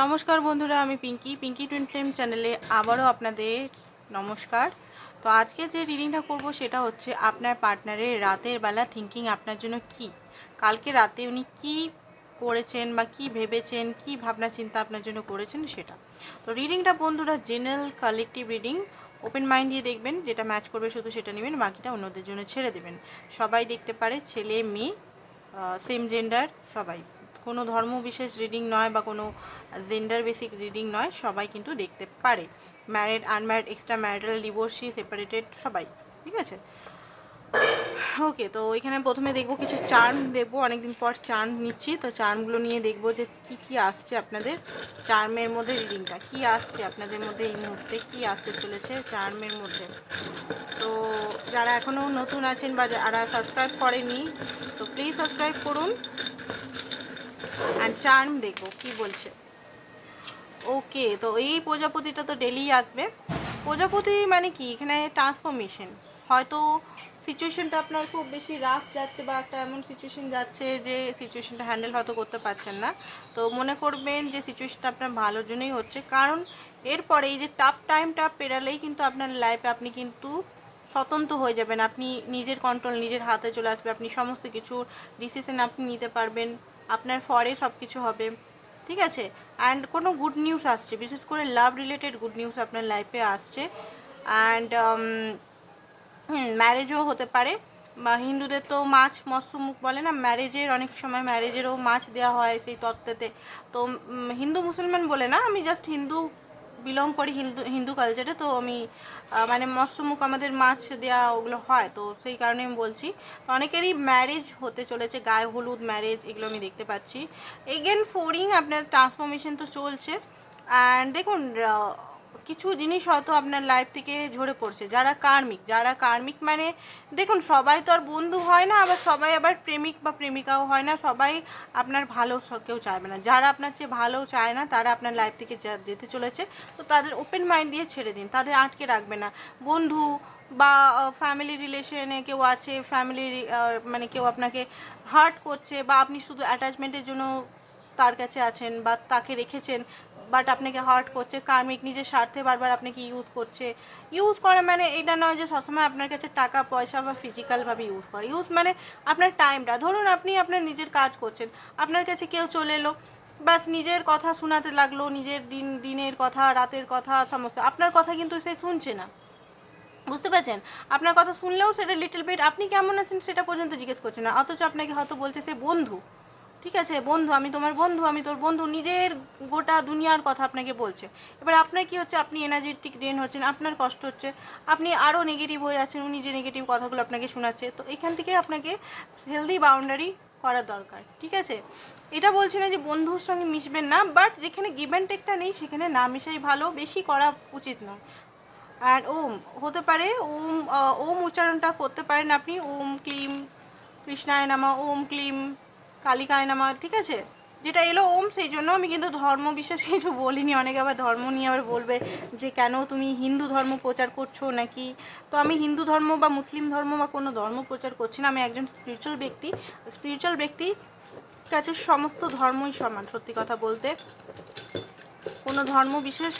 নমস্কার বন্ধুরা, আমি পিঙ্কি। পিঙ্কি টুইন ফ্লেম চ্যানেলে আবারও আপনাদের নমস্কার। তো আজকে যে রিডিংটা করব সেটা হচ্ছে আপনার পার্টনারের রাতের বেলা থিঙ্কিং আপনার জন্য কি? কালকে রাতে উনি কি করেছেন বা কি ভেবেছেন, কি ভাবনা চিন্তা আপনার জন্য করেছেন সেটা। তো রিডিংটা বন্ধুরা general collective reading open mind দিয়ে দেখবেন, যেটা ম্যাচ করবে শুধু সেটা নেবেন, বাকিটা অন্যদের জন্য ছেড়ে দেবেন। সবাই দেখতে পারে, ছেলে, মেয়ে সেম জেন্ডার সবাই। কোনো ধর্ম বিশেষ রিডিং নয় বা কোনো জেন্ডার বেসিক রিডিং নয়, সবাই কিন্তু দেখতে পারে। Married unmarried extra marital divorcee separated সবাই, ঠিক আছে? ওকে তো এখানে প্রথমে দেখব কিছু চার্ম দেখব, অনেকদিন পর চার্ম নিচ্ছি। তো চার্মগুলো নিয়ে দেখব যে কি কি আসছে আপনাদের চার্মের মধ্যে রিডিংটা কি আসছে আপনাদের মধ্যে এই মুহূর্তে? কি আসতে চলেছে চার্মের মধ্যে? তো যারা এখনও নতুন আছেন বা যারা সাবস্ক্রাইব করেনি তো প্লিজ সাবস্ক্রাইব করুন। অ্যান্ড চার্ম দেখব কি বলছে? ওকে তো এই প্রজাপতিটা তো ডেলি আসবে। প্রজাপতি মানে কি? এখানে ট্রান্সফরমেশন হয়তো সিচুয়েশনটা আপনার খুব বেশি রাফ যাচ্ছে বা একটা এমন সিচুয়েশন যাচ্ছে যে সিচুয়েশনটা হ্যান্ডেল হয়তো করতে পারছেন না। তো মনে করবেন যে সিচুয়েশনটা আপনার ভালোর জন্যই হচ্ছে। কারণ এরপরে এই যে টাফ টাইমটা পেরালেই কিন্তু আপনার লাইফে আপনি কিন্তু স্বতন্ত্র হয়ে যাবেন। আপনি নিজের কন্ট্রোল নিজের হাতে চলে আসবে। আপনি সমস্ত কিছু ডিসিশন আপনি নিতে পারবেন। আপনার ফরে সব কিছু হবে। ঠিক আছে? অ্যান্ড কোনো গুড নিউজ আসছে, বিশেষ করে লাভ রিলেটেড গুড নিউজ আপনার লাইফে আসছে। অ্যান্ড ম্যারেজও হতে পারে। বা হিন্দুদের তো মাছ মৎস্য মুখ বলে না ম্যারেজের অনেক সময় ম্যারেজেরও মাছ দেওয়া হয় সেই তত্ত্বেতে। তো হিন্দু মুসলমান বলে না, আমি জাস্ট হিন্দু বিলং করি হিন্দু হিন্দু কালচারে তো আমি মানে মৎস্যমুখ আমাদের মাছ দেওয়া ওগুলো হয়, তো সেই কারণে আমি বলছি। তো অনেকেরই ম্যারেজ হতে চলেছে, গায়ে হলুদ ম্যারেজ এগুলো আমি দেখতে পাচ্ছি। এগেন ফোরিং আপনার ট্রান্সফরমেশন তো চলছে। অ্যান্ড দেখুন কিছু জিনিস হয়তো আপনার লাইফ থেকে ঝরে পড়ছে। যারা কার্মিক যারা কার্মিক মানে দেখুন, সবাই তো আর বন্ধু হয় না, আবার সবাই আবার প্রেমিক বা প্রেমিকাও হয় না, সবাই আপনার ভালো কেউ চাইবে না। যারা আপনার চেয়ে ভালো চায় না, তারা আপনার লাইফ থেকে যেতে চলেছে। তো তাদের ওপেন মাইন্ড দিয়ে ছেড়ে দিন, তাদের আটকে রাখবে না। বন্ধু বা ফ্যামিলি রিলেশনে কেউ আছে ফ্যামিলি মানে কেউ আপনাকে হার্ট করছে বা আপনি শুধু অ্যাটাচমেন্টের জন্য তার কাছে আছেন বা তাকে রেখেছেন বাট আপনাকে হার্ট করছে, কার্মিক নিজের স্বার্থে বারবার আপনাকে ইউজ করছে। ইউজ করে মানে এটা নয় যে সবসময় আপনার কাছে টাকা, পয়সা বা ফিজিক্যালভাবে ইউজ করে। ইউজ মানে আপনার টাইমটা ধরুন আপনি আপনার নিজের কাজ করছেন, আপনার কাছে কেউ চলে এলো, বাস নিজের কথা শোনাতে লাগল, নিজের দিন, দিনের কথা, রাতের কথা, সমস্ত। আপনার কথা কিন্তু সে শুনছে না। বুঝতে পারছেন? আপনার কথা শুনলেও সেটা লিটল বিট আপনি কেমন আছেন সেটা পর্যন্ত জিজ্ঞেস করছে না। অথচ আপনাকে হয়তো বলছে সে বন্ধু। ঠিক আছে, বন্ধু, আমি তোমার বন্ধু, আমি তোর বন্ধু, নিজের গোটা দুনিয়ার কথা আপনাকে বলছে। এবার আপনার কি হচ্ছে? আপনি এনার্জেটিক ড্রেন হচ্ছেন, আপনার কষ্ট হচ্ছে। আপনি আরও নেগেটিভ হয়ে যাচ্ছেন, উনি যে নেগেটিভ কথাগুলো আপনাকে শোনাচ্ছে। তো এখান থেকে আপনাকে হেলদি বাউন্ডারি করা দরকার, ঠিক আছে? এটা বলছি না যে বন্ধুর সঙ্গে মিশবেন না বাট যেখানে গিভ অ্যান্ড টেকটা নেই, সেখানে না মিশাই ভালো, বেশি করা উচিত নয়। আর ওম, হতে পারে ওম ওম উচ্চারণটা করতে পারেন আপনি, ওম ক্লিম কৃষ্ণায় নামা, ওম ক্লিম কালিকায় নামা ঠিক আছে? যেটা এলো ওম, সেই জন্য আমি কিন্তু ধর্ম বিশেষ কিছু বলিনি। অনেকে আবার ধর্ম নিয়ে আবার বলবে যে, কেন তুমি হিন্দু ধর্ম প্রচার করছ নাকি? তো আমি হিন্দু ধর্ম বা মুসলিম ধর্ম বা কোনো ধর্ম প্রচার করছি না। আমি একজন স্পিরিচুয়াল ব্যক্তি। স্পিরিচুয়াল ব্যক্তি কাছে সমস্ত ধর্মই সমান, সত্যি কথা বলতে। কোনো ধর্ম বিশেষ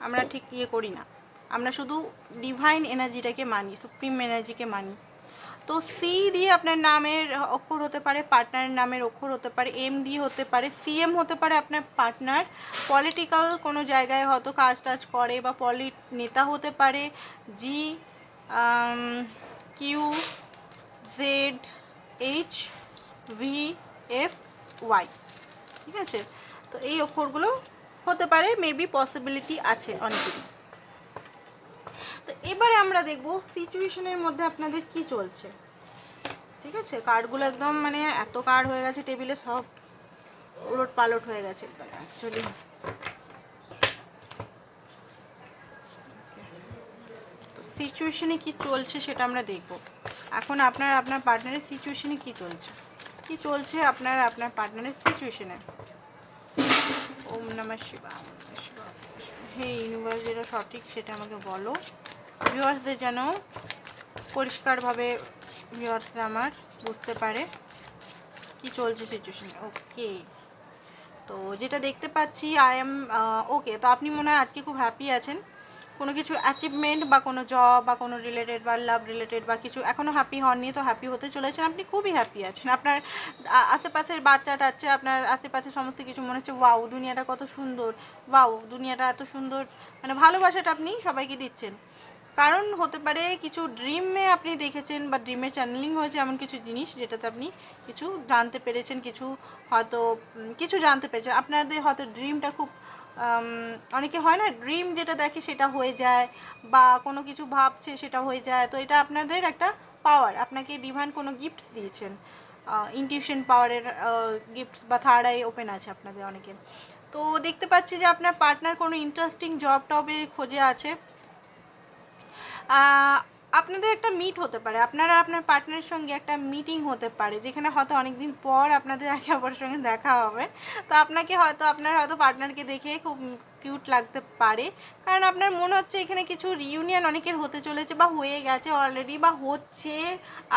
আমরা ঠিক ইয়ে করি না। আমরা শুধু ডিভাইন এনার্জিটাকে মানি সুপ্রিম এনার্জিকে মানি। তো সি দিয়ে আপনার নামের অক্ষর হতে পারে পার্টনারের নামের অক্ষর হতে পারে এম দিয়ে হতে পারে সিএম হতে পারে আপনার পার্টনার পলিটিক্যাল কোনো জায়গায় হয়তো কাজ টাজ করে বা পলি নেতা হতে পারে G Q Z H V F Y ঠিক আছে? তো এই অক্ষরগুলো হতে পারে মেবি পসিবিলিটি আছে অনেকেরই। তো এবারে আমরা দেখব সিচুয়েশনের মধ্যে আপনাদের কি চলছে। ঠিক আছে? কার্ডগুলো একদম মানে এত কার্ড হয়ে গেছে টেবিলে সব উলট পালট হয়ে গেছে অ্যাকচুয়ালি সিচুয়েশনে কি চলছে সেটা আমরা দেখব। এখন আপনার আপনার পার্টনারের সিচুয়েশনে কি চলছে? কি চলছে আপনার আপনার পার্টনারের সিচুয়েশনে ওম নমঃ শিবায়। হে ইউনিভার্স যেটা সঠিক সেটা আমাকে বলো। ভিউয়ার্সদের যেন পরিষ্কারভাবে ভিউয়ার্সরা আমার বুঝতে পারে কি চলছে সিচুয়েশনে ওকে তো যেটা দেখতে পাচ্ছি আই এম ওকে তো আপনি মনে হয় আজকে খুব হ্যাপি আছেন। কোনো কিছু অ্যাচিভমেন্ট বা কোনো জব বা কোনো রিলেটেড বা লাভ রিলেটেড বা কিছু এখনও হ্যাপি হননি, তো হ্যাপি হতে চলেছেন। আপনি খুবই হ্যাপি আছেন। আপনার আশেপাশের বাচ্চা টাচ্চা, আপনার আশেপাশে সমস্ত কিছু মনে হচ্ছে ওয়াও দুনিয়াটা কত সুন্দর। ওয়াও দুনিয়াটা এত সুন্দর। মানে ভালোবাসাটা আপনি সবাইকে দিচ্ছেন। কারণ হতে পারে কিছু ড্রিমে আপনি দেখেছেন বা ড্রিমে চ্যানেলিং হয়েছে এমন কিছু জিনিস যেটাতে আপনি কিছু জানতে পেরেছেন, কিছু হয়তো কিছু জানতে পেরেছেন। আপনাদের হয়তো ড্রিমটা খুব অনেকে হয় না ড্রিম যেটা দেখে সেটা হয়ে যায় বা কোনো কিছু ভাবছে সেটা হয়ে যায়। তো এটা আপনাদের একটা পাওয়ার আপনাকে ডিভাইন কোনো গিফটস দিয়েছেন। ইনটিউশন পাওয়ারের গিফটস বা থার্ড আই ওপেন আছে আপনাদের অনেকের। তো দেখতে পাচ্ছি যে আপনার পার্টনার কোনো ইন্টারেস্টিং জব টবে খোঁজে আছে। আপনাদের একটা মিট হতে পারে। আপনারা আপনার পার্টনারের সঙ্গে একটা মিটিং হতে পারে, যেখানে হয়তো অনেকদিন পর আপনাদের একে অপরের সঙ্গে দেখা হবে। তো আপনাকে হয়তো, আপনার হয়তো পার্টনারকে দেখে খুব কিউট লাগতে পারে। কারণ আপনার মনে হচ্ছে এখানে কিছু রিউনিয়ন অনেকের হতে চলেছে বা হয়ে গেছে অলরেডি বা হচ্ছে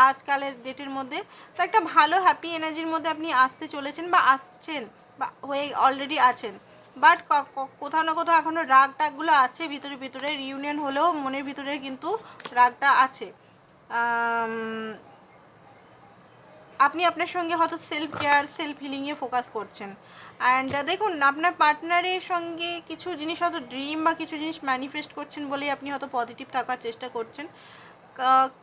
আজকালের ডেটের মধ্যে। তো একটা ভালো হ্যাপি এনার্জির মধ্যে আপনি আসতে চলেছেন বা আসছেন বা হয়ে অলরেডি আছেন। বাট কোথাও না কোথাও এখনও রাগ টাগগুলো আছে, ভিতরে ভিতরে রিউনিয়ন হলেও মনের ভিতরে কিন্তু রাগটা আছে। আপনি আপনার সঙ্গে হয়তো সেলফ কেয়ার সেলফ হিলিংয়ে ফোকাস করছেন। অ্যান্ড দেখুন, আপনার পার্টনারের সঙ্গে কিছু জিনিস হয়তো ড্রিম বা কিছু জিনিস ম্যানিফেস্ট করছেন বলেই আপনি হয়তো পজিটিভ থাকার চেষ্টা করছেন।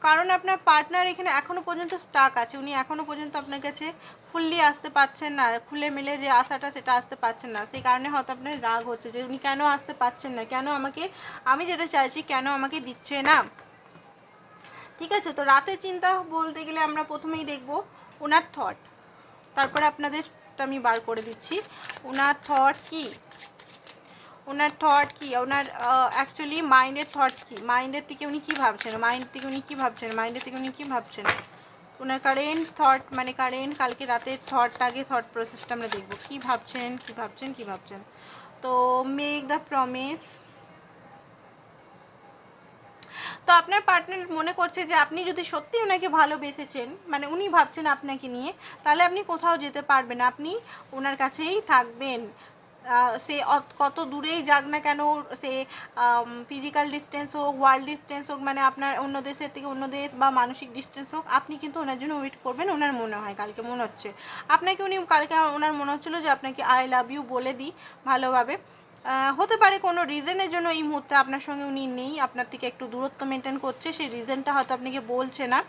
কারণ আপনার পার্টনার এখানে এখনও পর্যন্ত স্টাক আছে। উনি এখনও পর্যন্ত আপনার কাছে ফুললি আসতে পারছেন না, খুলে মিলে যে আশাটা সেটা আসতে পারছেন না। সেই কারণে হয়তো আপনার রাগ হচ্ছে যে উনি কেন আসতে পারছেন না? কেন আমাকে, আমি যেটা চাইছি কেন আমাকে দিচ্ছে না? ঠিক আছে, তো রাতের চিন্তা বলতে গেলে আমরা প্রথমেই দেখব ওনার থট তারপরে আপনাদেরটা আমি বার করে দিচ্ছি। ওনার থট কি? ওনার থট কি? ওনার অ্যাকচুয়ালি মাইন্ডের থট কি? মাইন্ডের থেকে উনি কী ভাবছেন? মাইন্ড থেকে উনি কী ভাবছেন? মাইন্ডের থেকে উনি কী ভাবছেন? ওনার কারেন্ট থট মানে কারেন্ট কালকে রাতের থট আগে থট প্রসেসটা আমরা দেখব। কী ভাবছেন? কী ভাবছেন? কী ভাবছেন? তো মেক দ্য প্রমিস তো আপনার পার্টনার মনে করছে যে আপনি যদি সত্যি ওনাকে ভালোবেসেছেন মানে উনি ভাবছেন আপনাকে নিয়ে, তাহলে আপনি কোথাও যেতে পারবেন আপনি ওনার কাছেই থাকবেন। সে কত দূরেই যাক না কেন, সে ফিজিক্যাল ডিস্টেন্স হোক ওয়ার্ল্ড ডিস্টেন্স হোক মানে আপনার অন্য দেশের থেকে অন্য দেশ বা মানসিক ডিস্টেন্স হোক, আপনি কিন্তু ওনার জন্য ওয়েট করবেন, ওনার মনে হয়, কালকে মনে হচ্ছে। আপনাকে উনি কালকে ওনার মনে হচ্ছিল যে আপনাকে আই লাভ ইউ বলে দিই, ভালোভাবে। হতে পারে কোনো রিজনের জন্য এই মুহূর্তে আপনার সঙ্গে উনি নেই, আপনার থেকে একটু দূরত্ব মেনটেন করছে, সেই রিজনটা হয়তো আপনাকে বলছে না।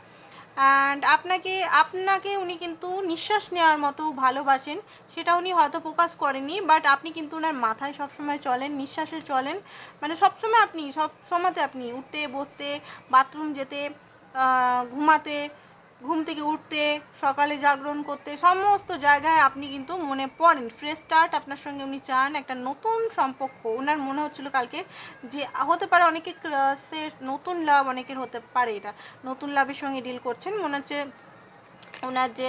অ্যান্ড আপনাকে আপনাকে উনি কিন্তু নিঃশ্বাস নেওয়ার মতো ভালোবাসেন। সেটা উনি হয়তো প্রকাশ করেনি বাট আপনি কিন্তু ওনার মাথায় সবসময় চলেন, নিঃশ্বাসে চলেন। মানে সবসময় আপনি, সব সময়তে আপনি উঠতে, বসতে বাথরুম যেতে ঘুমাতে ঘুম থেকে উঠতে, সকালে জাগরণ করতে, সমস্ত জায়গায় আপনি কিন্তু মনে পড়েন। ফ্রেশ স্টার্ট আপনার সঙ্গে উনি চান একটা নতুন সম্পর্ক। ওনার মনে হচ্ছিল কালকে যে, হতে পারে অনেকে ক্রাসের নতুন লাভ অনেকের হতে পারে এটা। নতুন লাভের সঙ্গে ডিল করছেন, মনে হচ্ছে ওনার যে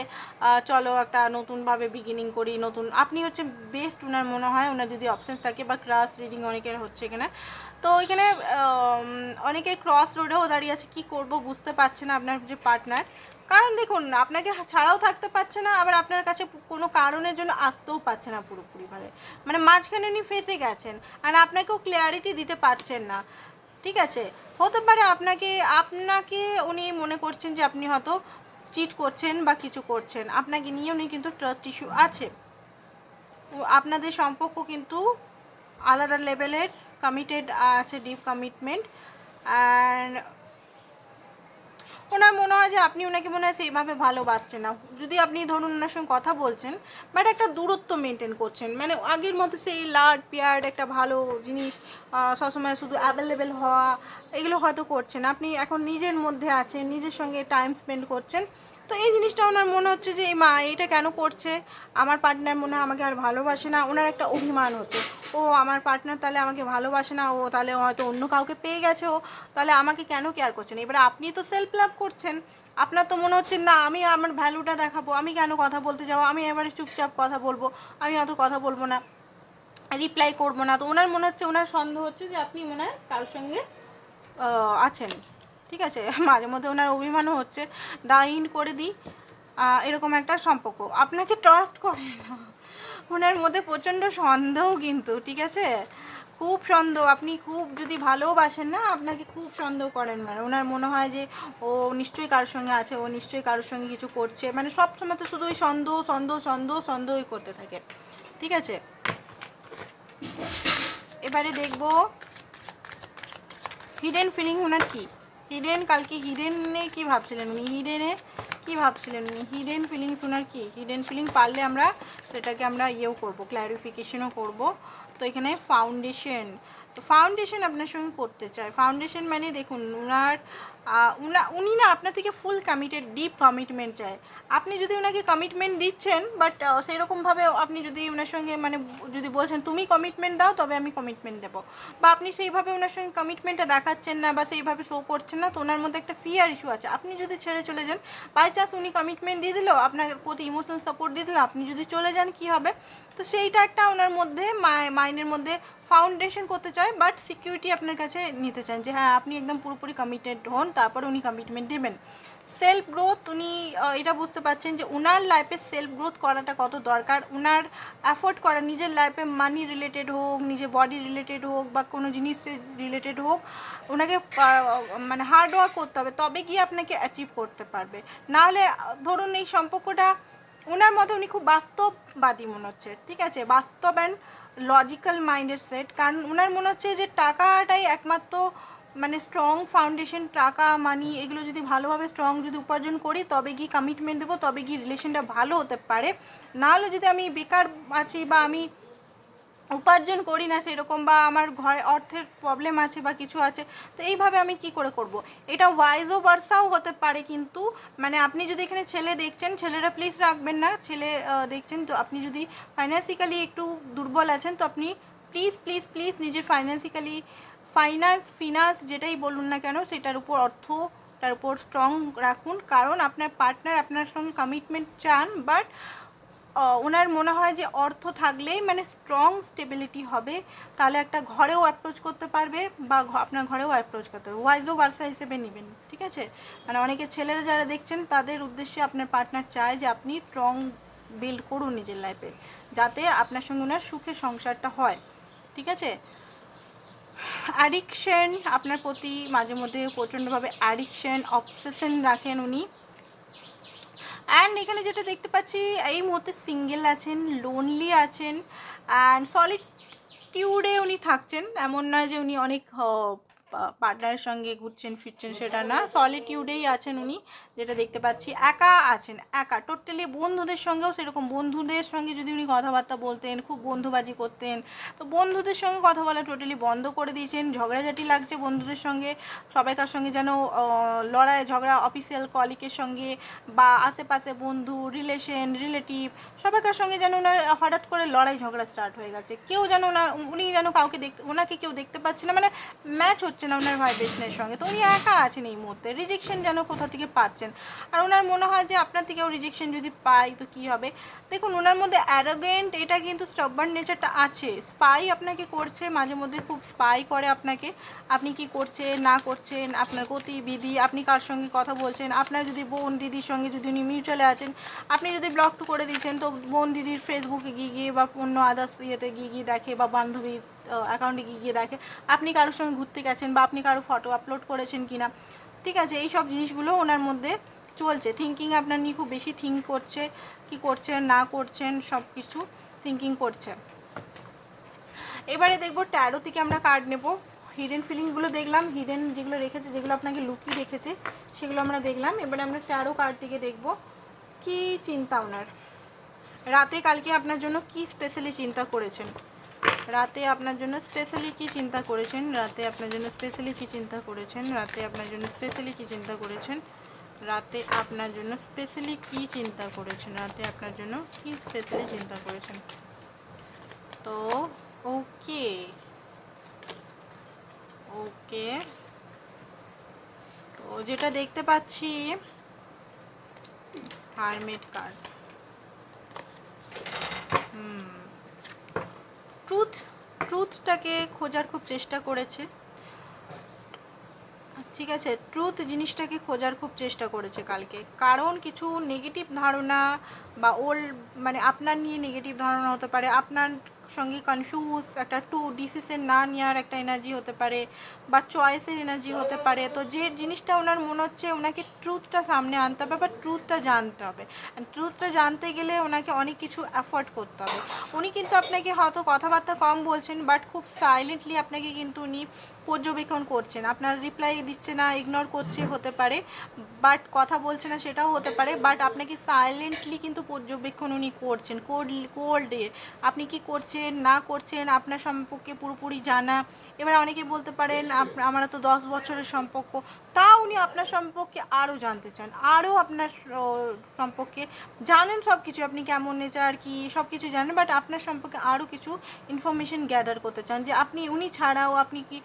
চলো একটা নতুনভাবে বিগিনিং করি, নতুন, আপনি হচ্ছে বেস্ট ওনার মনে হয় ওনার যদি অপশন থাকে, বা ক্রাস রিডিং অনেকের হচ্ছে এখানে তো এখানে অনেকে ক্রস রোডেও দাঁড়িয়ে আছে, কি করব বুঝতে পারছে না আপনার যে পার্টনার কারণ দেখুন, আপনাকে ছাড়াও থাকতে পারছে না, আবার আপনার কাছে কোনো কারণের জন্য আসতেও পারছে না পুরোপুরিভাবে মানে মাঝখানে উনি ফেসে গেছেন, আর আপনাকেও ক্লিয়ারিটি দিতে পারছেন না। ঠিক আছে? হতে পারে আপনাকে আপনাকে উনি মনে করছেন যে আপনি হয়তো চিট করছেন বা কিছু করছেন। আপনাকে নিয়ে উনি কিন্তু ট্রাস্ট ইস্যু আছে। আপনাদের সম্পর্ক কিন্তু আলাদা লেভেলের কমিটেড আছে ডিপ কমিটমেন্ট অ্যান্ড ওনার মনে হয় যে আপনি ওনাকে মনে হয় সেইভাবে ভালোবাসছেন না। যদি আপনি ধরুন ওনার সঙ্গে কথা বলছেন বাট একটা দূরত্ব মেনটেন করছেন। মানে আগের মতো সেই লাড পেয়ার একটা ভালো জিনিস সবসময় শুধু অ্যাভেলেবেল হওয়া, এগুলো হয়তো করছেন। আপনি এখন নিজের মধ্যে আছেন, নিজের সঙ্গে টাইম স্পেন্ড করছেন। তো এই জিনিসটা ওনার মনে হচ্ছে যে মা, এটা কেন করছে? আমার পার্টনার মনে হয় আমাকে আর ভালোবাসে না। ওনার একটা অভিমান হচ্ছে। ও, আমার পার্টনার তাহলে আমাকে ভালোবাসে না। ও, তাহলে হয়তো অন্য কাউকে পেয়ে গেছে। ও, তাহলে আমাকে কেন কেয়ার করছে না? এবারে আপনি তো সেলফ লাভ করছেন। আপনার তো মনে হচ্ছে, না, আমি আমার ভ্যালুটা দেখাবো। আমি কেন কথা বলতে যাব? আমি এবারে চুপচাপ কথা বলব। আমি অত কথা বলব না। রিপ্লাই করব না। তো ওনার মনে হচ্ছে, ওনার সন্দেহ হচ্ছে যে, আপনি মনে হয় কারোর সঙ্গে আছেন। ঠিক আছে? মাঝে মধ্যে ওনার অভিমানও হচ্ছে। ডাইন করে দিই। এরকম একটা সম্পর্ক। আপনাকে ট্রাস্ট করে না। ওনার মধ্যে প্রচণ্ড সন্দেহ কিন্তু, ঠিক আছে? খুব সন্দেহ। আপনি খুব যদি ভালোবাসেন না, আপনাকে খুব সন্দেহ করেন মানে। ওনার মনে হয় যে, ও নিশ্চয়ই কারোর সঙ্গে আছে, ও নিশ্চয়ই কারোর সঙ্গে কিছু করছে। মানে সব সময় তো শুধু ওই সন্দেহ সন্দেহ সন্দেহ, সন্দেহই করতে থাকে। ঠিক আছে? এবারে দেখব। হিডেন ফিলিং ওনার কি? হিডেন কালকে হিডেনে কি ভাবছিলেন উনি? হিডেনে কি ভাবছিলেন উনি? হিডেন ফিলিংস ওনার কি? হিডেন ফিলিং পারলে আমরা সেটাকে আমরা ইয়েও করব ক্ল্যারিফিকেশনও করব। তো এখানে ফাউন্ডেশন তো ফাউন্ডেশন আপনার সঙ্গে করতে চাই। ফাউন্ডেশন মানে দেখুন ওনার উনা- না আপনার থেকে ফুল কমিটেড ডিপ কমিটমেন্ট চায়। আপনি যদি ওনাকে কমিটমেন্ট দিচ্ছেন বাট সেই রকমভাবে আপনি যদি ওনার সঙ্গে মানে যদি বলছেন, তুমি কমিটমেন্ট দাও, তবে আমি কমিটমেন্ট দেবো। বা আপনি সেইভাবে ওনার সঙ্গে কমিটমেন্টটা দেখাচ্ছেন না বা সেইভাবে শো করছেন না, তো ওনার মধ্যে একটা ফিয়ার ইস্যু আছে। আপনি যদি ছেড়ে চলে যান বাই চান্স উনি কমিটমেন্ট দিয়ে দিল, আপনার প্রতি ইমোশনাল সাপোর্ট দিয়ে দিল, আপনি যদি চলে যান, কি হবে? তো সেইটা একটা ওনার মধ্যে মাইন্ডের মধ্যে ফাউন্ডেশন করতে চায় বাট সিকিউরিটি আপনার কাছে নিতে চান যে হ্যাঁ আপনি একদম পুরোপুরি কমিটেড হন। তারপর উনি কমিটমেন্ট দেবেন। সেলফ গ্রোথ উনি এটা বুঝতে পারছেন যে ওনার লাইফে সেলফ গ্রোথ করাটা কত দরকার। ওনার অ্যাফোর্ড করা, নিজের লাইফে মানি রিলেটেড হোক, নিজের বডি রিলেটেড হোক বা কোনো জিনিসের রিলেটেড হোক ওনাকে মানে হার্ড ওয়ার্ক করতে হবে, তবে গিয়ে আপনাকে অ্যাচিভ করতে পারবে। নাহলে, ধরুন এই সম্পর্কটা ওনার মধ্যে উনি খুব বাস্তববাদী মনে হচ্ছে, ঠিক আছে? বাস্তব অ্যান্ড লজিক্যাল মাইন্ডের সেট কারণ ওনার মনে হচ্ছে যে টাকাটাই একমাত্র মানে স্ট্রং ফাউন্ডেশন টাকা মানি এগুলো যদি ভালোভাবে স্ট্রং যদি উপার্জন করি, তবে গিয়ে কমিটমেন্ট দেবো, তবে গিয়ে রিলেশনটা ভালো হতে পারে। নাহলে যদি আমি বেকার আছি বা আমি উপার্জন করি না সেরকম বা আমার ঘরে অর্থের প্রবলেম আছে বা কিছু আছে, তো এইভাবে আমি কি করে করব? এটা ওয়াইজও বার্সাও হতে পারে কিন্তু মানে আপনি যদি এখানে ছেলে দেখছেন, ছেলেরা প্লিজ রাখবেন না। ছেলে দেখছেন, তো আপনি যদি ফাইন্যান্সিক্যালি একটু দুর্বল আছেন, তো আপনি প্লিজ প্লিজ প্লিজ নিজের ফাইন্যান্সিক্যালি ফাইন্যান্স ফিনান্স যেটাই বলুন না কেন, সেটার উপর অর্থ, তার উপর স্ট্রং রাখুন। কারণ আপনার পার্টনার আপনার সঙ্গে কমিটমেন্ট চান বাট ওনার মনে হয় যে অর্থ থাকলেই মানে স্ট্রং স্টেবিলিটি হবে। তাহলে একটা ঘরেও অ্যাপ্রোচ করতে পারবে বা আপনার ঘরেও অ্যাপ্রোচ করতে পারবে। ওয়াইজও বার্সা হিসেবে নেবেন, ঠিক আছে? মানে অনেকে ছেলেরা যারা দেখছেন, তাদের উদ্দেশ্যে আপনার পার্টনার চায় যে আপনি স্ট্রং বিল্ড করুন নিজের লাইফে যাতে আপনার সঙ্গে ওনার সুখের সংসারটা হয়, ঠিক আছে? অ্যাডিকশন আপনার প্রতি মাঝে মধ্যে প্রচণ্ডভাবে অ্যাডিকশন অবসেশন রাখেন উনি। অ্যান্ড এখানে যেটা দেখতে পাচ্ছি, এই মুহূর্তে সিঙ্গেল আছেন লোনলি আছেন অ্যান্ড সলিটিউডে উনি থাকছেন। এমন না যে উনি অনেক পার্টনারের সঙ্গে ঘুরছেন, ফিরছেন সেটা না। সলিটিউডেই আছেন উনি, যেটা দেখতে পাচ্ছি। একা আছেন, একা। টোটালি বন্ধুদের সঙ্গেও সেরকম। বন্ধুদের সঙ্গে যদি উনি কথাবার্তা বলতেন, খুব বন্ধুবাজি করতেন, তো বন্ধুদের সঙ্গে কথা বলা টোটালি বন্ধ করে দিয়েছেন। ঝগড়াঝাটি লাগছে বন্ধুদের সঙ্গে। সবাইকার সঙ্গে যেন লড়াই, ঝগড়া অফিসিয়াল কলিকের সঙ্গে বা আশেপাশে বন্ধু রিলেশন রিলেটিভ সবাইকার সঙ্গে যেন ওনার হঠাৎ করে লড়াই ঝগড়া স্টার্ট হয়ে গেছে। কেউ যেন না, উনি যেন কাউকে দেখতে ওনাকে কেউ দেখতে পাচ্ছে না মানে ম্যাচ হচ্ছে না ওনার ভাইব্রেশনের সঙ্গে। তো উনি একা আছেন এই মুহূর্তে রিজেকশন যেন কোথা থেকে পাচ্ছেন? আর ওনার মনে হয় যে আপনার থেকেও রিজেকশন যদি পাই, তো কি হবে? দেখুন, ওনার মধ্যে অ্যারোগেন্ট এটা কিন্তু স্টববার্ন নেচারটা আছে। স্পাই আপনাকে করছে, মাঝে মধ্যে খুব স্পাই করে আপনাকে। আপনি কি করছেন, না করছেন, আপনার গতিবিধি আপনি কার সঙ্গে কথা বলছেন, আপনার যদি বোন, দিদির সঙ্গে যদি উনি মিউচুয়ালে আছেন, আপনি যদি ব্লক করে দিচ্ছেন তো বোন দিদির ফেসবুকে গিয়ে গিয়ে বা অন্য আদার্স ইয়েতে গিয়ে গিয়ে দেখে বা বান্ধবীর অ্যাকাউন্টে গিয়ে গিয়ে দেখে, আপনি কারোর সঙ্গে ঘুরতে গেছেন বা আপনি কারও ফটো আপলোড করেছেন কিনা, ঠিক আছে? এই সব জিনিসগুলো ওনার মধ্যে চলছে। থিঙ্কিং আপনার নিয়ে খুব বেশি থিঙ্ক করছে, কি করছেন, না করছেন সব কিছু থিঙ্কিং করছে। এবারে দেখব ট্যারো থেকে আমরা কার্ড নেব। হিডেন ফিলিংগুলো দেখলাম হিডেন যেগুলো রেখেছে, যেগুলো আপনাকে লুকিয়ে রেখেছে, সেগুলো আমরা দেখলাম। এবারে আমরা ট্যারো কার্ড থেকে দেখব। কি চিন্তা ওনার? রাতে কালকে আপনার জন্য কি স্পেশালি চিন্তা করেছেন? রাতে আপনার জন্য স্পেশালি কি চিন্তা করেছেন? রাতে আপনার জন্য স্পেশালি কি চিন্তা করেছেন? রাতে আপনার জন্য স্পেশালি কি চিন্তা করেছেন? রাতে আপনার জন্য স্পেশালি কি চিন্তা করেছেন? রাতে আপনার জন্য কি স্পেশালি চিন্তা করেছেন? তো ওকে ওকে তো যেটা দেখতে পাচ্ছি হারমেট কার্ড ট্রুথ, ট্রুথটাকে খোঁজার খুব চেষ্টা করেছে। ঠিক আছে, ট্রুথ জিনিসটাকে খোঁজার খুব চেষ্টা করেছে কালকে। কারণ কিছু নেগেটিভ ধারণা বা ওল্ড মানে আপনার নিয়ে নেগেটিভ ধারণা হতে পারে, আপনার সঙ্গে কনফিউজ একটা টু ডিসিশন না নেওয়ার একটা এনার্জি হতে পারে বা চয়েসের এনার্জি হতে পারে। তো যে জিনিসটা ওনার মনে হচ্ছে ওনাকে ট্রুথটা সামনে আনতে হবে বা ট্রুথটা জানতে হবে। ট্রুথটা জানতে গেলে ওনাকে অনেক কিছু অ্যাফোর্ড করতে হবে। উনি কিন্তু আপনাকে হয়তো কথাবার্তা কম বলছেন বাট খুব সাইলেন্টলি আপনাকে কিন্তু উনি পর্যবেক্ষণ করছেন। আপনার রিপ্লাই দিচ্ছে না ইগনোর করছে, হতে পারে। বাট কথা বলছে না, সেটাও হতে পারে। বাট আপনাকে সাইলেন্টলি কিন্তু পর্যবেক্ষণ উনি করছেন। কোল্ড কোল্ডে আপনি কি করছেন, না করছেন, আপনার সম্পর্কে পুরোপুরি জানা। এবার অনেকে বলতে পারেন আমরা তো দশ বছরের সম্পর্ক। তা উনি আপনার সম্পর্কে আরও জানতে চান। আরও আপনার সম্পর্কে জানেন সব কিছু আপনি কেমন নেচার কি সব কিছু জানেন। বাট আপনার সম্পর্কে আরও কিছু ইনফরমেশন গ্যাদার করতে চান যে আপনি, উনি ছাড়াও আপনি কি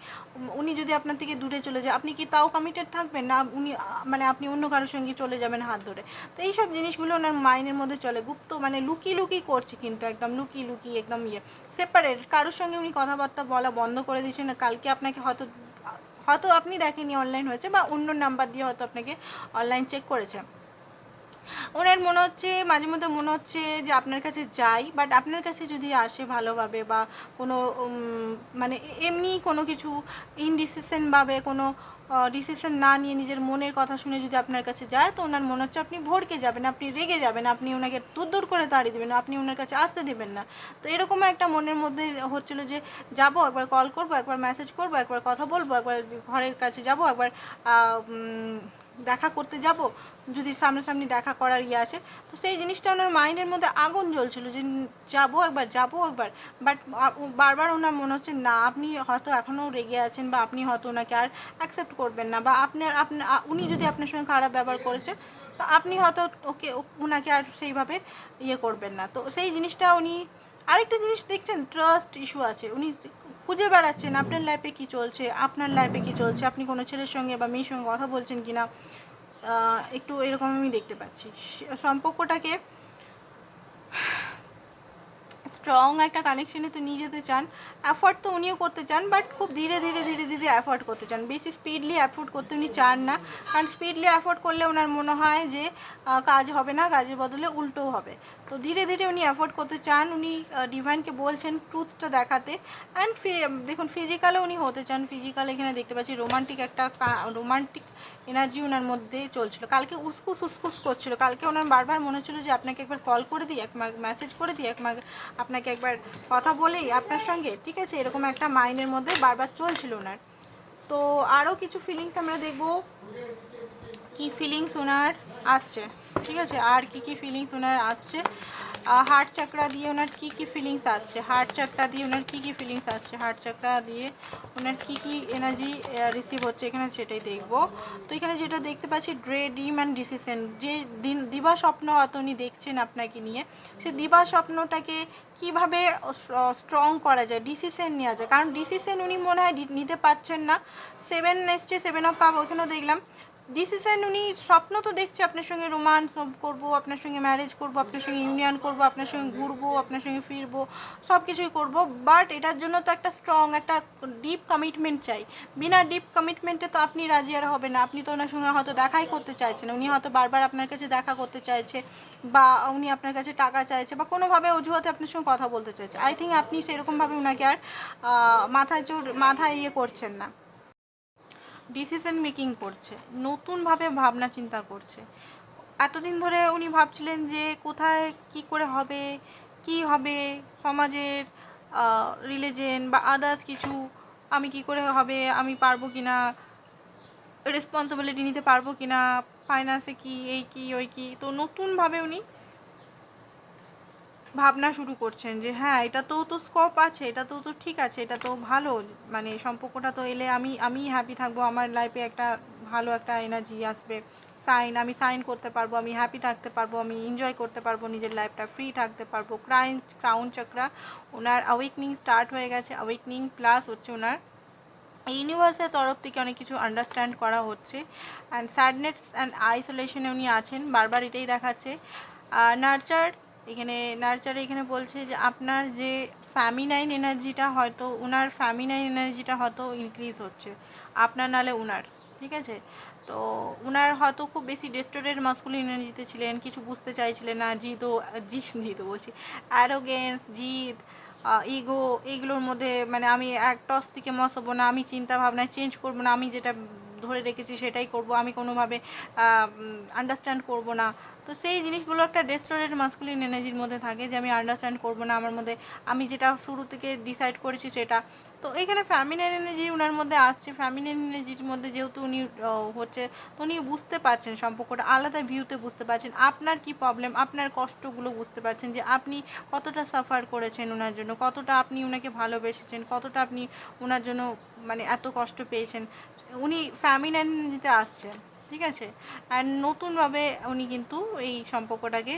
উনি যদি আপনার থেকে দূরে চলে যায়, আপনি কি তাও কমিটেড থাকবেন? না, উনি মানে আপনি অন্য কারোর সঙ্গে চলে যাবেন হাত ধরে? তো এই সব জিনিসগুলো ওনার মাইন্ডের মধ্যে চলে। গুপ্ত মানে লুকি লুকি করছে কিন্তু একদম, লুকি লুকি একদম ইয়ে। সেপারেট কারোর সঙ্গে উনি কথাবার্তা বলা বন্ধ করে দিয়েছেন। কালকে আপনাকে হয়তো হয়তো আপনি দেখেনি অনলাইন হয়েছে বা অন্য নাম্বার দিয়ে হয়তো আপনাকে অনলাইন চেক করেছে। ওনার মনে হচ্ছে, মাঝে মধ্যে মনে হচ্ছে যে আপনার কাছে যাই বাট আপনার কাছে যদি আসে ভালোভাবে বা কোনো মানে এমনি কোনো কিছু ইনডিসিশনভাবে কোনো ডিসিশন না নিয়ে নিজের মনের কথা শুনে যদি আপনার কাছে যায়, তো ওনার মনে হচ্ছে আপনি ভড়কে যাবেন, আপনি রেগে যাবেন, আপনি ওনাকে দূর দূর করে তাড়িয়ে দেবেন, আপনি ওনার কাছে আসতে দেবেন না। তো এরকম একটা মনের মধ্যে হচ্ছিল যে যাব, একবার কল করব, একবার মেসেজ করব, একবার কথা বলব, একবার ঘরের কাছে যাব, একবার দেখা করতে যাব, যদি সামনাসামনি দেখা করার ইয়ে আছে। তো সেই জিনিসটা ওনার মাইন্ডের মধ্যে আগুন জ্বলছিল যে, যাব একবার যাব একবার। বাট বারবার ওনার মনে হচ্ছে, না, আপনি হয়তো এখনও রেগে আছেন বা আপনি হয়তো ওনাকে আর অ্যাকসেপ্ট করবেন না। বা আপনার আপনার উনি যদি আপনার সঙ্গে খারাপ ব্যবহার করেছে, তো আপনি হয়তো ওকে ওনাকে আর সেইভাবে ইয়ে করবেন না। তো সেই জিনিসটা উনি, আরেকটা জিনিস দেখছেন ট্রাস্ট ইস্যু আছে। উনি খুঁজে বেড়াচ্ছেন, আপনার লাইফে কি চলছে? আপনার লাইফে কি চলছে? আপনি কোনো ছেলের সঙ্গে বা মেয়ের সঙ্গে কথা বলছেন কিনা একটু এরকম আমি দেখতে পাচ্ছি। সম্পর্কটাকে স্ট্রং একটা কানেকশনে তো নিয়ে যেতে চান অ্যাফোর্ড তো উনিও করতে চান বাট খুব ধীরে ধীরে ধীরে ধীরে অ্যাফোর্ড করতে চান। বেশি স্পিডলি অ্যাফোর্ড করতে উনি চান না, কারণ স্পিডলি অ্যাফোর্ড করলে ওনার মনে হয় যে কাজ হবে না, কাজের বদলে উল্টো হবে। তো ধীরে ধীরে উনি অ্যাফোর্ড করতে চান, উনি ডিভাইনকে বলছেন ট্রুথটা দেখাতে। অ্যান্ড দেখুন ফিজিক্যালে উনি হতে চান। ফিজিক্যাল এখানে দেখতে পাচ্ছি রোমান্টিক একটা রোমান্টিক এনার্জি ওনার মধ্যে চলছিল। কালকে উসকুস উসকুস করছিল। কালকে ওনার বারবার মনে হচ্ছিল যে, আপনাকে একবার কল করে দিই, এক মেসেজ করে দিই, এক আপনাকে একবার কথা বলেই আপনার সঙ্গে। ঠিক আছে, এরকম একটা মাইন্ডের মধ্যে বারবার চলছিল ওনার। তো আরও কিছু ফিলিংস আমরা দেখব। কি ফিলিংস ওনার আসছে? ঠিক আছে, আর কি কি ফিলিংস ওনার আসছে? হার্ট চাকরা দিয়ে ওনার কি কি ফিলিংস আসছে হার্ট চাকরা দিয়ে ওনার কি কি ফিলিংস আসছে হার্ট চাকরা দিয়ে ওনার কি কি এনার্জি রিসিভ হচ্ছে? এখানে সেটাই দেখব। তো এখানে যেটা দেখতে পাচ্ছি ড্রে ডিম অ্যান্ড ডিসিশন যে দিন, দিবা স্বপ্ন হয়তো উনি দেখছেন আপনাকে নিয়ে, সে দিবা স্বপ্নটাকে কীভাবে স্ট্রং করা যায়? ডিসিশন নেওয়া যায়। কারণ ডিসিশন উনি মনে হয় নিতে পারছেন না। সেভেন এসছে সেভেন অফ কাপ ওখানেও দেখলাম। ডিসিশন উনি স্বপ্ন তো দেখছে আপনার সঙ্গে রোমান্স করব, আপনার সঙ্গে ম্যারেজ করব, আপনার সঙ্গে ইউনিয়ন করব, আপনার সঙ্গে ঘুরবো, আপনার সঙ্গে ফিরবো সব কিছুই করব। বাট এটার জন্য তো একটা স্ট্রং একটা ডিপ কমিটমেন্ট চাই। বিনা ডিপ কমিটমেন্টে তো আপনি রাজি আর হবে না। আপনি তো ওনার সঙ্গে হয়তো দেখাই করতে চাইছেন। উনি হয়তো বারবার আপনার কাছে দেখা করতে চাইছে বা উনি আপনার কাছে টাকা চাইছে বা কোনোভাবে অজুহাতে আপনার সঙ্গে কথা বলতে চাইছে। আই থিঙ্ক আপনি সেরকমভাবে ওনাকে আর মাথায় জোর মাথায় ইয়ে করছেন না। ডিসিশন মেকিং করছে, নতুনভাবে ভাবনা চিন্তা করছে। এতদিন ধরে উনি ভাবছিলেন যে কোথায় কি করে হবে, কি হবে সমাজের রিলিজেন বা আদার্স কিছু, আমি কি করে হবে, আমি পারব কি না রেসপন্সিবিলিটি নিতে পারব কি না ফাইন্যান্সে কি, এই কি, ওই কি, তো নতুনভাবে উনি ভাবনা শুরু করছেন যে হ্যাঁ এটা তো তো স্কোপ আছে, এটা তো তো ঠিক আছে, এটা তো ভালো। মানে সম্পর্কটা তো এলে আমি আমি হ্যাপি থাকব, আমার লাইফে একটা ভালো একটা এনার্জি আসবে। সাইন আমি সাইন করতে পারব, আমি হ্যাপি থাকতে পারব, আমি এনজয় করতে পারব, নিজের লাইফটা ফ্রি থাকতে পারব। ক্রাইন ক্রাউন চক্রা ওনার অ্যাওয়েকনিং স্টার্ট হয়ে গেছে। অ্যাওয়েকনিং প্লাস হচ্ছে ওনার ইউনিভার্সের তরফ থেকে অনেক কিছু আন্ডারস্ট্যান্ড করা হচ্ছে। অ্যান্ড স্যাডনেস অ্যান্ড আইসোলেশনে উনি আছেন। বারবার এটাই দেখাচ্ছে। নার্চার এখানে নার্চার এখানে বলছে যে আপনার যে ফ্যামিনাইন এনার্জিটা হয়তো ওনার ফ্যামিনাইন এনার্জিটা হয়তো ইনক্রিজ হচ্ছে। আপনার নালে ওনার ঠিক আছে? তো উনার হয়তো খুব বেশি ডেস্টোরের মাস্কুলিন এনার্জিতে ছিলেন, কিছু বুঝতে চাইছিলেন না, জিদো জি জিদো বলছি। অ্যারোগেন্স জিদ ইগো এইগুলোর মধ্যে মানে আমি এক টস থেকে মস হব না, আমি চিন্তা ভাবনা চেঞ্জ করব না, আমি যেটা ধরে রেখেছি, সেটাই করব, আমি কোনোভাবে আন্ডারস্ট্যান্ড করব না। তো সেই জিনিসগুলো একটা ডেস্টোরেট মাস্কুলিন এনার্জির মধ্যে থাকে যে আমি আন্ডারস্ট্যান্ড করব না, আমার মধ্যে, আমি যেটা শুরু থেকে ডিসাইড করেছি সেটা। তো এখানে ফ্যামিলিয়ান এনার্জি ওনার মধ্যে আসছে। ফ্যামিলিয়ান এনার্জির মধ্যে যেহেতু উনি হচ্ছে, তো উনি বুঝতে পারছেন সম্পর্কটা, আলাদা ভিউতে বুঝতে পারছেন। আপনার কি প্রবলেম আপনার কষ্টগুলো বুঝতে পারছেন যে আপনি কতটা সাফার করেছেন ওনার জন্য, কতটা আপনি ওনাকে ভালোবেসেছেন, কতটা আপনি ওনার জন্য মানে এত কষ্ট পেয়েছেন। উনি ফ্যামিলি নিতে আসছেন, ঠিক আছে? আর নতুনভাবে উনি কিন্তু এই সম্পর্কটাকে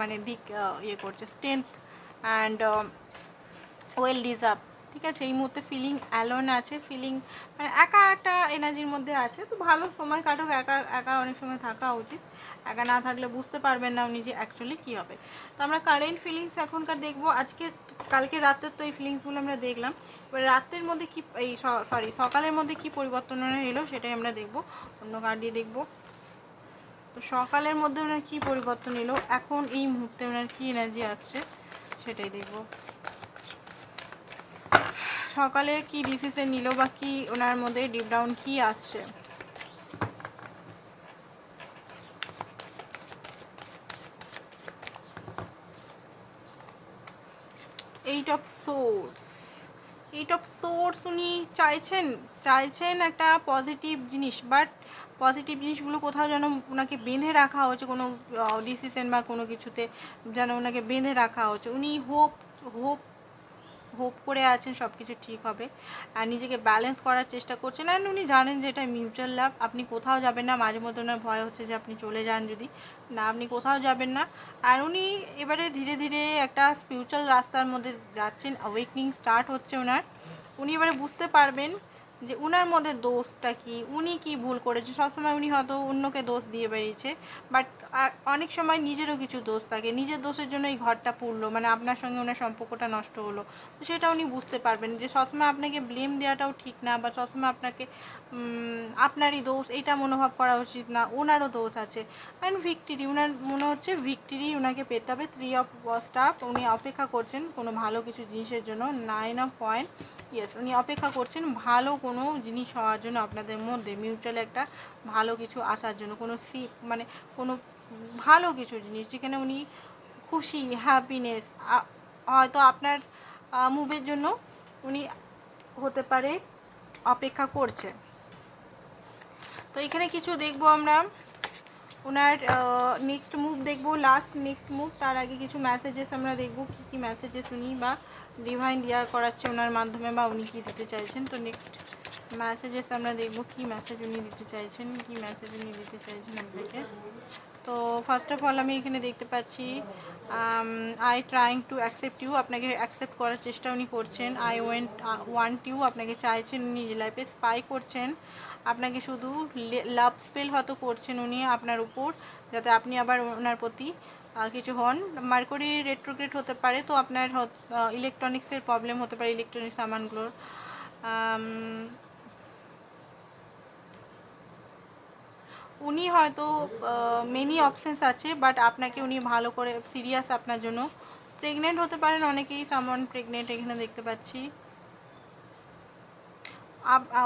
মানে দিক ইয়ে করছে স্ট্রেংথ অ্যান্ড ওয়েল ডিজার্ভ ঠিক আছে, এই মুহূর্তে ফিলিং অ্যালোন আছে ফিলিং মানে একা একটা এনার্জির মধ্যে আছে, তো ভালো সময় কাটুক, একা একা অনেক সময় থাকা উচিত। একা না থাকলে বুঝতে পারবেন না উনি যে অ্যাকচুয়ালি কী হবে। তো আমরা কারেন্ট ফিলিংস এখনকার দেখব, আজকে, কালকে রাতের তো এই ফিলিংসগুলো আমরা দেখলাম। এবার রাতের মধ্যে কি, এই সরি সকালের মধ্যে কি পরিবর্তন এলো সেটাই আমরা দেখব, অন্য কার্ড দিয়ে দেখব। তো সকালের মধ্যে ওনার কী পরিবর্তন এলো, এখন এই মুহূর্তে ওনার কী এনার্জি আসছে, সেটাই দেখব। সকালে কি ডিসিশন নিল বা কি ওনার মধ্যে ডিপ ডাউন কি আসছে eight of source eight of source উনি চাইছেন চাইছেন একটা পজিটিভ জিনিস বাট পজিটিভ জিনিসগুলো কোথাও যেন ওনাকে বেঁধে রাখা হচ্ছে কোনো ডিসিশন বা কোনো কিছুতে যেন ওনাকে বেঁধে রাখা হচ্ছে উনি হোপ হোপ হোপ করে আছেন সব কিছু ঠিক হবে। আর নিজেকে ব্যালেন্স করার চেষ্টা করছেন। অ্যান্ড উনি জানেন যে এটা মিউচুয়াল লাভ আপনি কোথাও যাবেন না। মাঝে মধ্যে ওনার ভয় হচ্ছে যে আপনি চলে যান যদি। না, আপনি কোথাও যাবেন না। আর উনি এবারে ধীরে ধীরে একটা স্পিরিচুয়াল রাস্তার মধ্যে যাচ্ছেন। অ্যাওয়েকনিং স্টার্ট হচ্ছে ওনার। উনি এবারে বুঝতে পারবেন যে উনার মধ্যে দোষটা কি? উনি কি ভুল করেছে? সবসময় উনি হয়তো অন্যকে দোষ দিয়ে বেরিয়েছে বাট অনেক সময় নিজেরও কিছু দোষ থাকে। নিজের দোষের জন্য এই ঘরটা পুড়লো। মানে আপনার সঙ্গে ওনার সম্পর্কটা নষ্ট হলো। তো সেটা উনি বুঝতে পারবেন যে সবসময় আপনাকে ব্লেম দেওয়াটাও ঠিক না বা সবসময় আপনাকে আপনারই দোষ, এটা মনোভাব করা উচিত না। ওনারও দোষ আছে। অ্যান্ড ভিক্টিরি ওনার মনে হচ্ছে ভিক্টিরি ওনাকে পেতে হবে। থ্রি অফ স্টাফ উনি অপেক্ষা করছেন কোনো ভালো কিছু জিনিসের জন্য। নাইন অফ পয়েন্ট ইয়েস উনি অপেক্ষা করছেন ভালো কোনো জিনিস হওয়ার জন্য আপনাদের মধ্যে মিউচুয়াল একটা ভালো কিছু আসার জন্য, কোনো সি মানে কোনো ভালো কিছু জিনিস যেখানে উনি খুশি হ্যাপিনেস হয়তো আপনার মুভের জন্য উনি হতে পারে, অপেক্ষা করছে। তো এখানে কিছু দেখব আমরা। ওনার নেক্সট মুভ দেখব লাস্ট নেক্সট মুভ তার আগে কিছু মেসেজেস আমরা দেখব, কী কী মেসেজেস উনি বা ডিভাইন দেওয়া করাচ্ছে ওনার মাধ্যমে বা উনি কী দিতে চাইছেন? তো নেক্সট মেসেজেস আমরা দেখব কী মেসেজ উনি দিতে চাইছেন, কী মেসেজ উনি দিতে চাইছেন আপনাকে। তো ফার্স্ট অফ অল আমি এখানে দেখতে পাচ্ছি I trying to accept you আপনাকে অ্যাকসেপ্ট করার চেষ্টা উনি করছেন। আই ওয়েন্ট ওয়ান্ট ইউ আপনাকে চাইছেন উনি লাইফে স্পাই করছেন। আপনাকে শুধু লাভ স্পেল হয়তো করছেন উনি আপনার উপর, যাতে আপনি আবার ওনার প্রতি কিছু হন। মার্করি রেট্রোগ্রেড হতে পারে, তো আপনার ইলেকট্রনিক্সের প্রবলেম হতে পারে ইলেকট্রনিক সামানগুলোর। উনি হয়তো মেনি অপশনস আছে বাট আপনাকে উনি ভালো করে সিরিয়াস আপনার জন্য। প্রেগনেন্ট হতে পারেন অনেকেই সামন প্রেগনেন্ট এখানে দেখতে পাচ্ছি।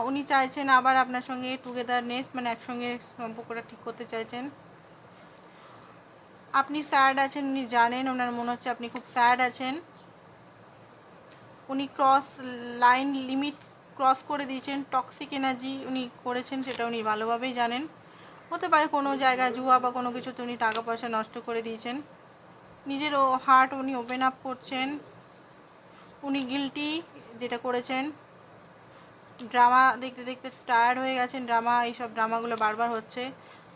উনি চাইছেন আবার আপনার সঙ্গে টুগেদারনেস মানে একসঙ্গে সম্পর্কটা ঠিক করতে চাইছেন। আপনি স্যাড আছেন, উনি জানেন, ওনার মনে হচ্ছে আপনি খুব স্যাড আছেন। উনি ক্রস লাইন লিমিট ক্রস করে দিয়েছেন টক্সিক এনার্জি উনি করেছেন, সেটা উনি ভালোভাবেই জানেন। হতে পারে কোনো জায়গায় জুয়া বা কোনো কিছুতে উনি টাকা পয়সা নষ্ট করে দিয়েছেন। নিজের হার্ট উনি ওপেন আপ করছেন। উনি গিলটি যেটা করেছেন। ড্রামা দেখতে দেখতে টায়ার্ড হয়ে গেছেন ড্রামা এইসব ড্রামাগুলো বারবার হচ্ছে।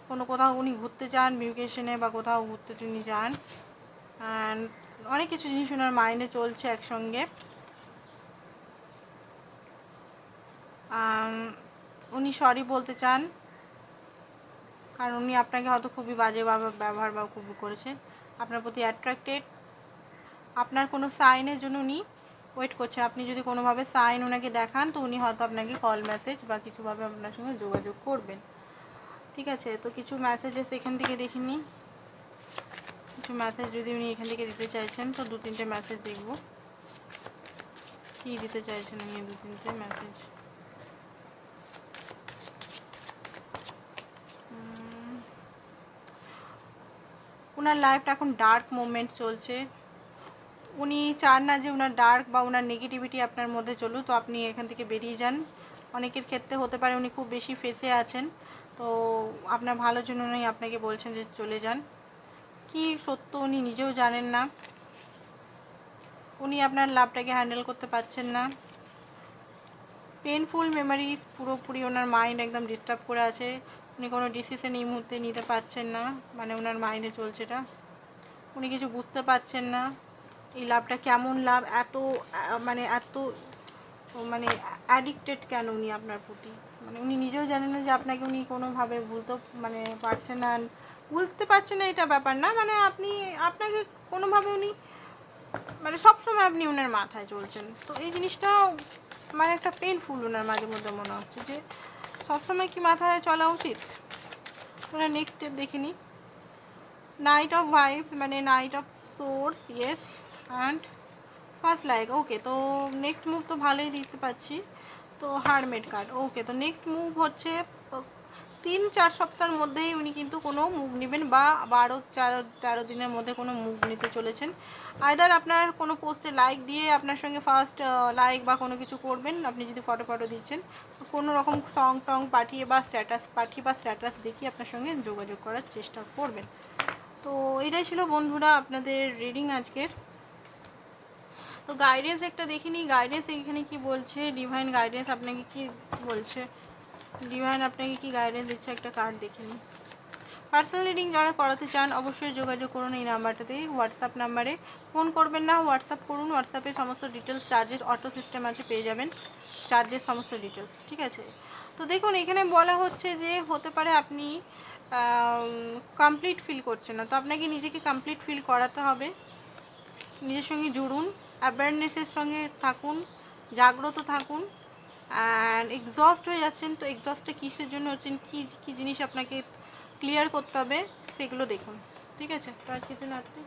কোনো কোথাও উনি ঘুরতে চান মিউকেশনে বা কোথাও ঘুরতে উনি যান। অ্যান্ড অনেক কিছু জিনিস ওনার মাইন্ডে চলছে একসঙ্গে। উনি সরি বলতে চান, কারণ উনি আপনাকে হয়তো খুবই বাজে ব্যবহার বা খুবই করেছেন। আপনার প্রতি অ্যাট্রাক্টেড আপনার কোনো সাইনের জন্য উনি ওয়েট করছে আপনি যদি কোনোভাবে সাইন ওনাকে দেখান, তো উনি হয়তো আপনাকে কল মেসেজ বা কিছুভাবে আপনার সঙ্গে যোগাযোগ করবেন। ঠিক আছে, তো কিছু মেসেজেস এখান থেকে দেখিনি। কিছু মেসেজ যদি উনি এখান থেকে দিতে চাইছেন, তো দু তিনটে মেসেজ দেখব। কী দিতে চাইছেন উনি দু তিনটে মেসেজ ওনার লাইফটা এখন ডার্ক মুভমেন্ট চলছে। উনি চান না যে ওনার ডার্ক বা ওনার নেগেটিভিটি আপনার মধ্যে চলুক, তো আপনি এখান থেকে বেরিয়ে যান। অনেকের ক্ষেত্রে হতে পারে উনি খুব বেশি ফেসে আছেন। তো আপনার ভালোর জন্য উনি আপনাকে বলছেন যে চলে যান। কি সত্য উনি নিজেও জানেন না। উনি আপনার লাভটাকে হ্যান্ডেল করতে পারছেন না। পেনফুল মেমারিজ পুরোপুরি ওনার মাইন্ড একদম ডিস্টার্ব করে আছে। উনি কোনো ডিসিশন এই মুহূর্তে নিতে পারছেন না মানে ওনার মাইন্ডে চলছে এটা। উনি কিছু বুঝতে পারছেন না। এই লাভটা কেমন লাভ? এত মানে এত মানে অ্যাডিক্টেড কেন উনি আপনার প্রতি? মানে উনি নিজেও জানেন না যে আপনাকে উনি কোনোভাবে ভুলতে মানে পারছেন না। বুঝতে পারছেন না এটা ব্যাপার না মানে আপনি, আপনাকে কোনোভাবে উনি মানে সবসময় আপনি ওনার মাথায় চলছেন। তো এই জিনিসটা মানে একটা পেনফুল ওনার মাঝে মধ্যে মনে হচ্ছে যে সবসময় কি মাথায় চলা উচিত? ওনার নেক্সট স্টেপ দেখিনি নাইট অফ ভাইব মানে night of source yes and first like okay তো নেক্সট মুভ তো ভালোই দিতে পাচ্ছি। তো হারমেট কার্ড ওকে তো নেক্সট মুভ হচ্ছে, তিন চার সপ্তাহের মধ্যেই উনি কিন্তু কোনো মুভ নেবেন বা বারো চার, তেরো দিনের মধ্যে কোনো মুভ নিতে চলেছেন। আয়দার আপনার কোনো পোস্টে লাইক দিয়ে আপনার সঙ্গে ফার্স্ট লাইক বা কোনো কিছু করবেন, আপনি যদি ফটো ফটো দিচ্ছেন কোনো রকম সং টং পাঠিয়ে বা স্ট্যাটাস পাঠিয়ে বা স্ট্যাটাস দেখিয়ে আপনার সঙ্গে যোগাযোগ করার চেষ্টা করবেন। তো এটাই ছিল বন্ধুরা আপনাদের রিডিং আজকের। তো গাইডেন্স একটা দেখিনি গাইডেন্স এখানে কি বলছে? ডিভাইন গাইডেন্স আপনাকে কি বলছে? ডিভাইন আপনাকে কি গাইডেন্স দিচ্ছে? একটা কার্ড দেখিনি পার্সোনাল রিডিং যারা করাতে চান, অবশ্যই যোগাযোগ করুন এই নাম্বারটাতে। হোয়াটসঅ্যাপ নাম্বারে ফোন করবেন না। হোয়াটসঅ্যাপ করুন। হোয়াটসঅ্যাপে সমস্ত ডিটেলস চার্জেস অটো সিস্টেম আছে, পেয়ে যাবেন। চার্জের সমস্ত ডিটেলস ঠিক আছে? তো দেখুন, এখানে বলা হচ্ছে যে হতে পারে আপনি কমপ্লিট ফিল করছেন না। তো আপনাকে নিজেকে কমপ্লিট ফিল করাতে হবে। নিজের সঙ্গে জুড়ুন। অ্যাওয়ারনেসের সঙ্গে থাকুন, জাগ্রত থাকুন অ্যান্ড এক্সস্ট হয়ে যাচ্ছেন, তো এক্সস্টটা কিসের জন্য হচ্ছেন, কী কী জিনিস আপনাকে ক্লিয়ার করতে হবে, সেগুলো দেখুন, ঠিক আছে? তো আজকের জন্য আজকে